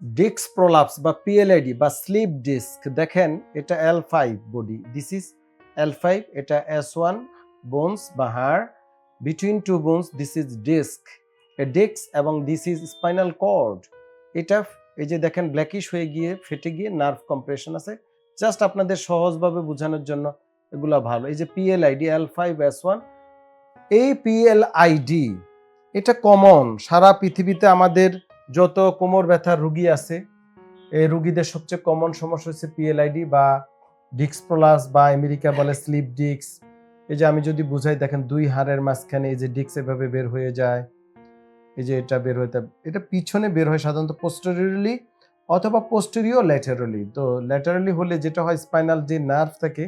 Disk prolapse বা PLID বা slip disc, দেখেন এটা L five body this is L five এটা এস ওয়ান বোনস বা হাড় between two bones this is disc disc এবং দিস ইজ স্পাইনাল কর্ড এটা এই যে দেখেন ব্ল্যাকিশ হয়ে গিয়ে, ফেটে গিয়ে নার্ভ কম্প্রেশন আছে জাস্ট আপনাদের সহজভাবে বোঝানোর জন্য এগুলা ভালো, এই যে PLID L five S one এই পিএলআইডি, এটা কমন সারা পৃথিবীতে আমাদের যত কোমর ব্যথার রুগী আছে, এই রুগীদের সবচেয়ে কমন সমস্যা হচ্ছে পিএলআইডি বা ডিক্স প্রলাস বা আমেরিকা বলে স্লিপ ডিক্স এই যে আমি যদি বুঝাই, দেখেন দুই হাড়ের মাঝখানে এই যে ডিক্স এভাবে বের হয়ে যায়, এই যে এটা বের হতে এটা পিছনে বের হয় সাধারণত পোস্টেরিয়রলি অথবা পোস্টেরিও ল্যাটারালি তো ল্যাটারালি হলে যেটা হয় স্পাইনাল যে নার্ভ থাকে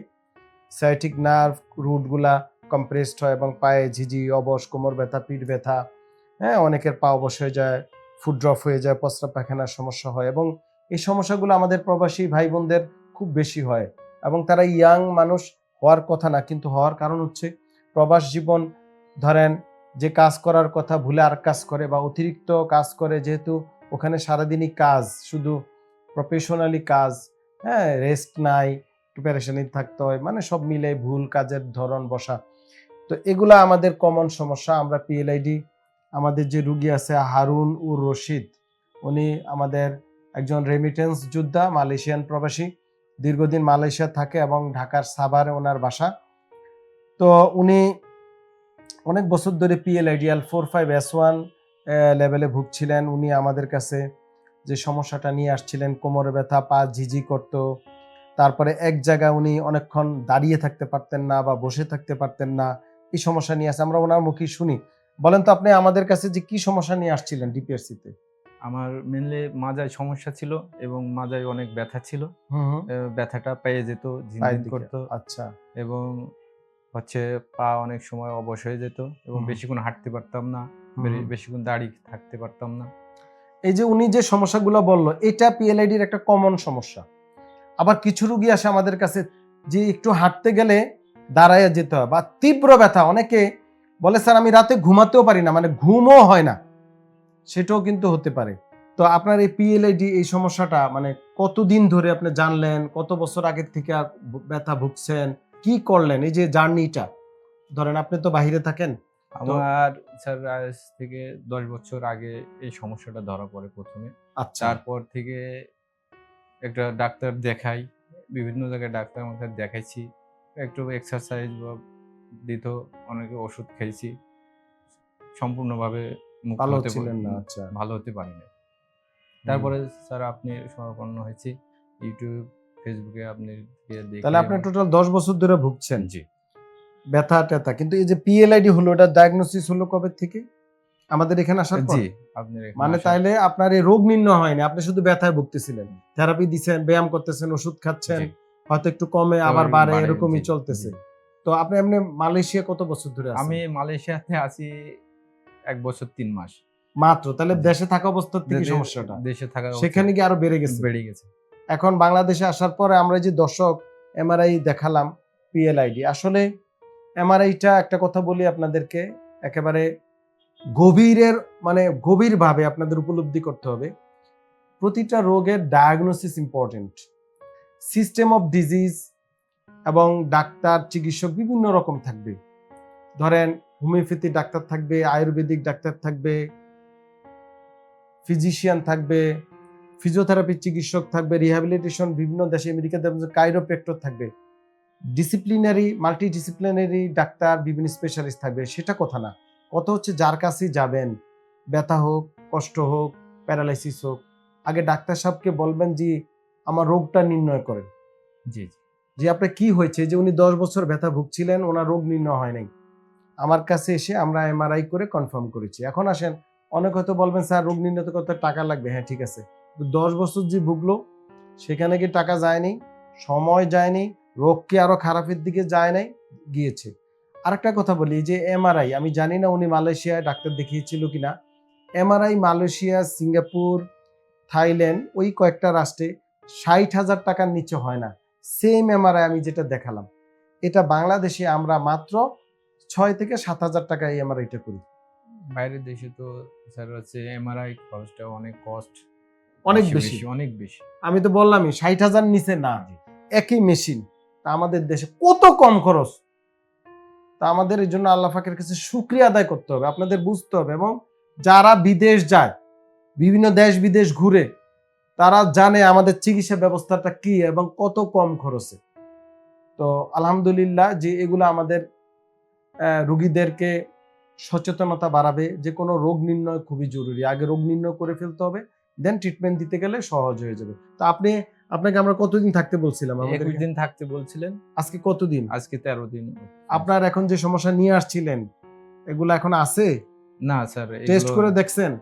সাইটিক নার্ভ রুটগুলা কম্প্রেসড হয় এবং পায়ে ঝিঝি, অবশ, কোমর ব্যথা, পিঠ ব্যথা হ্যাঁ অনেকের পা অবশ হয়ে যায়। ফুড ড্রপ হয়ে যায় প্রস্রাব পায়খানার সমস্যা হয় এবং এই সমস্যাগুলো আমাদের প্রবাসী ভাই বোনদের খুব বেশি হয় এবং তারা ইয়াং মানুষ হওয়ার কথা না, কিন্তু হওয়ার কারণ হচ্ছে প্রবাস জীবন ধরেন যে কাজ করার কথা ভুলে আর কাজ করে বা অতিরিক্ত কাজ করে যেহেতু ওখানে সারাদিনই কাজ, শুধু প্রফেশনালি কাজ হ্যাঁ রেস্ট নাই একটু প্যারেশানি থাকতে হয় মানে সব মিলে ভুল কাজের ধরন বসা। তো এগুলা আমাদের কমন সমস্যা, আমরা পিএলআইডি আমাদের যে রুগী আছে, হারুন উর রশিদ, উনি আমাদের একজন রেমিটেন্স যোদ্ধা, মালয়েশিয়ান প্রবাসী, দীর্ঘদিন মালয়েশিয়া থাকে এবং ঢাকার সাভারে ওনার বাসা। তো উনি অনেক বছর ধরে PLID four five S one লেভেলে ভুগছিলেন। উনি আমাদের কাছে যে সমস্যাটা নিয়ে আসছিলেন, কোমরে ব্যথা, পা ঝিঝি করত। তারপরে এক জায়গায় উনি অনেকক্ষণ দাঁড়িয়ে থাকতে পারতেন না বা বসে থাকতে পারতেন না। এই সমস্যা নিয়ে আসে আমরা ওনার মুখে শুনি। বলেন তো আপনি আমাদের কাছে যে কি সমস্যা নিয়ে আসছিলেন ডিপিএসসিতে আমার মেনলি মাজায় সমস্যা ছিল এবং মাজায় অনেক ব্যথা ছিল। ব্যথাটা পেয়ে যেত ঝিনঝিন দিকে। আচ্ছা। এবং হচ্ছে পা অনেক সময় অবশ হয়ে যেত এবং। বেশিক্ষণ হাঁটতে পারতাম না বেশিক্ষণ দাঁড়িয়ে থাকতে পারতাম না। এই যে উনি যে সমস্যাগুলো বলল এটা পিএলআইডির একটা কমন সমস্যা। আবার কিছু রুগী আসে আমাদের কাছে যে একটু হাঁটতে গেলে দাঁড়ায় যেতে হয় বা তীব্র ব্যথা অনেকে বলে স্যার আমি রাতে ঘুমাতেও পারি না। মানে ঘুমও হয় না। সেটাও কিন্তু হতে পারে। তো আপনার এই পিএলআইডি এই সমস্যাটা মানে কতদিন ধরে আপনি জানলেন? কত বছর আগের থেকে ব্যথা ভুগছেন? কি করলেন? এই যে জার্নিটা ধরেন আপনি তো বাইরে থাকেন আমার স্যার আজ থেকে দশ বছর আগে এই সমস্যাটা ধরা পড়ে প্রথমে। আচ্ছা। তারপর থেকে একটা ডাক্তার দেখাই বিভিন্ন জায়গায় ডাক্তার আমাকে দেখাইছি একটু এক্সারসাইজ বা দিত অনেকে ওষুধ খেয়েছি। সম্পূর্ণভাবে ভালো হতে ছিলেন না আচ্ছা। ভালো হতে পারিনি। তারপরে স্যার আপনি সমাপন্ন হয়েছি। ইউটিউব ফেসবুকে আপনি তাহলে আপনি টোটাল দশ বছর ধরে ভুগছেন। জি। ব্যথা ট্যাথা কিন্তু এই যে পিএলআইডি হলো এটা ডায়াগনোসিস হলো কবে থেকে? আমাদের এখানে আসার পর? জি আপনি মানে তাইলে আপনার এই রোগ নির্ণয় হয়নি আপনি শুধু ব্যথায় ভুগতেছিলেন। থেরাপি দিচ্ছেন ব্যায়াম করতেছেন ওষুধ খাচ্ছেন হয়তো একটু কমে আবার বাড়ে এরকমই চলতেছে। তো আপনি এমনি মালয়েশিয়া কত বছর ধরে আছেন? আমি মালয়েশিয়াতে আছি এক বছর তিন মাস। মাত্র তাহলে দেশে থাকা অবস্থার থেকে সমস্যাটা। দেশে থাকা সেখানে কি আরও বেড়ে গেছে। বেড়ে গেছে। এখন বাংলাদেশে আসার পরে আমরা যে দর্শক এমআরআই দেখালাম পিএলআইডি আসলে এমআরআইটা একটা কথা বলি আপনাদেরকে একেবারে গভীরের মানে গভীরভাবে আপনাদের উপলব্ধি করতে হবে। প্রতিটা রোগের diagnosis important system of disease এবং ডাক্তার, চিকিৎসক বিভিন্ন রকম থাকবে। ধরেন, হোমিওপ্যাথি ডাক্তার থাকবে, আয়ুর্বেদিক ডাক্তার থাকবে, ফিজিশিয়ান থাকবে, ফিজিওথেরাপি চিকিৎসক থাকবে, রিহ্যাবিলিটেশন বিভিন্ন দেশে, আমেরিকাতে কাইরোপ্রেক্টর থাকবে। ডিসিপ্লিনারি মাল্টি ডিসিপ্লিনারি ডাক্তার বিভিন্ন স্পেশালিস্ট থাকবে, সেটা কথা না। কথা হচ্ছে যার কাছে যাবেন, ব্যথা হোক, কষ্ট হোক, প্যারালাইসিস হোক, আগে ডাক্তার সাহেবকে বলবেন যে, আমার রোগটা নির্ণয় করেন। জি। যে আপনার কি হয়েছে, যে উনি দশ বছর ব্যথা ভুগছিলেন, ওনার রোগ নির্ণয় হয় নাই। আমার কাছে এসে আমরা এমআরআই করে কনফার্ম করেছি। এখন আসেন, অনেক হয়তো বলবেন, স্যার, রোগ নির্ণয় তো কত টাকা লাগবে। হ্যাঁ ঠিক আছে। দশ বছর যে ভুগলো, সেখানে কি টাকা যায়নি? সময় যায়নি, রোগ কি আরও খারাপের দিকে যায় নাই? গিয়েছে। আরেকটা কথা বলি যে এমআরআই আমি জানি না উনি মালয়েশিয়ায় ডাক্তার দেখিয়েছিল কিনা। এমআরআই মালয়েশিয়া, সিঙ্গাপুর, থাইল্যান্ড, ওই কয়েকটা রাষ্ট্রে ষাট হাজার টাকার নিচে হয় না। সেম এমআরআই আমি যেটা দেখালাম। এটা বাংলাদেশে আমরা মাত্র ছয় থেকে সাত হাজার টাকা এই এমআরআইটা করি। বাইরের দেশে তো স্যার হচ্ছে এমআরআই খরচটা অনেক কস্ট অনেক বেশি অনেক বেশি। আমি তো বললামই ষাট হাজার নিচে না। একই মেশিন তা আমাদের দেশে কত কম খরচ? তা আমাদের এই জন্য আল্লাহ ফাকের কাছে শুক্রিয়া আদায় করতে হবে। আপনাদের বুঝতে হবে এবং যারা বিদেশ যায় বিভিন্ন দেশ বিদেশ ঘুরে তারা জানে আমাদের চিকিৎসা ব্যবস্থাটা কি এবং কত কম খরচে। তো আলহামদুলিল্লাহ যে এগুলো আমাদের রুগীদেরকে সচেতনতা বাড়াবে যে কোনো রোগ নির্ণয় খুবই জরুরি। আগে রোগ নির্ণয় করে ফেলতে হবে দেন ট্রিটমেন্ট দিতে গেলে সহজ হয়ে যাবে। তো আপনি আপনাকে আমরা কতদিন থাকতে বলছিলাম একুশ দিন থাকতে বলছিলেন। আজকে কতদিন? আজকে তেরো দিন। আপনার এখন যে সমস্যা নিয়ে আসছিলেন এগুলো এখন আছে? না স্যার টেস্ট করে দেখছেন?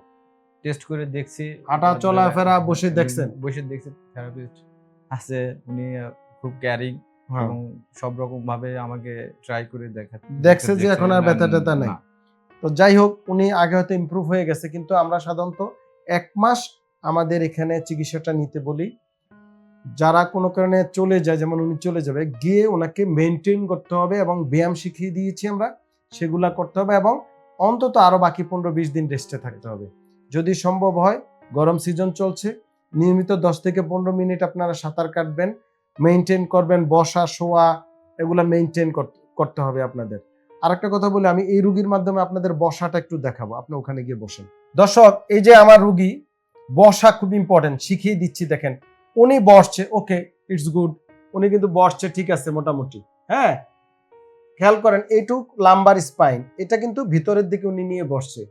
টেস্ট করে দেখছি। হাঁটা চলাফেরা বসে দেখছেন? বসে দেখছি থেরাপিস্ট আছে উনি খুব ক্যারিং এবং সব রকম ভাবে আমাকে ট্রাই করে দেখা দেখছে যে এখন আর ব্যথা ট্যাথা নাই। তো যাই হোক উনি আগে হয়তো ইমপ্রুভ হয়ে গেছে কিন্তু আমরা সাধারণত এক মাস আমাদের এখানে চিকিৎসাটা নিতে বলি। যারা কোনো কারণে চলে যায় যেমন উনি চলে যাবে গিয়ে ওনাকে মেনটেন করতে হবে এবং ব্যায়াম শিখিয়ে দিয়েছি আমরা সেগুলা করতে হবে এবং অন্তত আরও বাকি পনেরো বিশ দিন রেস্টে থাকতে হবে। যদি সম্ভব হয়, গরম সিজন চলছে, নিয়মিত দশ থেকে পনেরো মিনিট আপনারা সাঁতার কাটবেন মেনটেন করবেন, বসা, শোয়া, এগুলা মেনটেন করতে হবে আপনাদের। আরেকটা কথা বলি, আমি এই রুগীর মাধ্যমে আপনাদের বসাটা একটু দেখাবো, আপনি ওখানে গিয়ে বসেন। দর্শক, এই যে আমার রুগী, বসা খুব ইম্পর্টেন্ট শিখিয়ে দিচ্ছি, দেখেন, উনি বসছে ওকে ইটস গুড উনি কিন্তু বসছে, ঠিক আছে, মোটামুটি হ্যাঁ? খেয়াল করেন, এইটুক লাম্বার স্পাইন এটা কিন্তু ভিতরের দিকে উনি নিয়ে বসছে।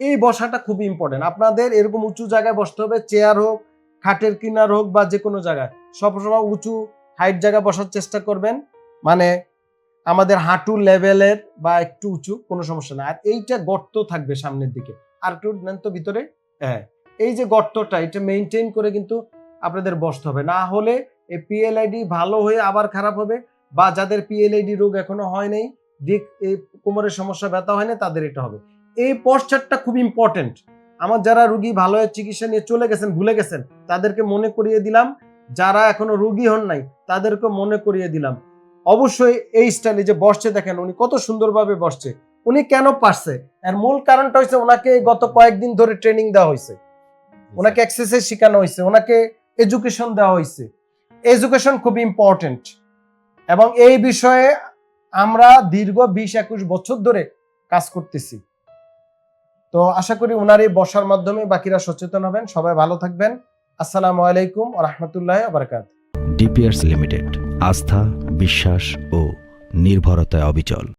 এই বসাটা খুব ইম্পর্টেন্ট আপনাদের এরকম উঁচু জায়গায় বসতে হবে চেয়ার হোক, খাটের কিনার হোক বা যে কোনো জায়গায়। সবসময় উঁচু হাইট জায়গায় বসার চেষ্টা করবেন। মানে আমাদের হাঁটু লেভেলের বা একটু উঁচু, কোনো সমস্যা না। আর এইটা গর্ত থাকবে সামনের দিকে। আর একটু নেন তো ভিতরে। হ্যাঁ এই যে গর্তটা, এটা মেনটেন করে কিন্তু আপনাদের বসতে হবে। না হলে এই পিএলআইডি ভালো হয়ে আবার খারাপ হবে বা যাদের পিএলআইডি রোগ এখনও হয় নাই, দিক এই কোমরের সমস্যা, ব্যথা হয় না তাদের এটা হবে। এই পশ্চারটা খুব ইম্পর্টেন্ট আমার যারা রুগী ভালো চিকিৎসা নিয়ে চলে গেছেন, ভুলে গেছেন, তাদেরকে মনে করিয়ে দিলাম। যারা এখনও রুগী হন নাই তাদেরকে মনে করিয়ে দিলাম। অবশ্যই এই স্টাইলে যে বসছে দেখেন, উনি কত সুন্দরভাবে বসছে। উনি কেন পারছে? এর মূল কারণটা হচ্ছে ওনাকে গত কয়েকদিন ধরে ট্রেনিং দেওয়া হয়েছে ওনাকে এক্সারসাইজ শেখানো হয়েছে ওনাকে এডুকেশন দেওয়া হয়েছে এডুকেশন খুব ইম্পর্টেন্ট এবং এই বিষয়ে আমরা দীর্ঘ বিশ একুশ বছর ধরে কাজ করতেছি। তো আশা করি ওনার এই বসার মাধ্যমে বাকিরা সচেতন হবেন, সবাই ভালো থাকবেন। আসসালামু আলাইকুম রহমতুল্লাহ আবরকাত ডিপিআরস লিমিটেড, আস্থা, বিশ্বাস ও নির্ভরতায় অবিচল।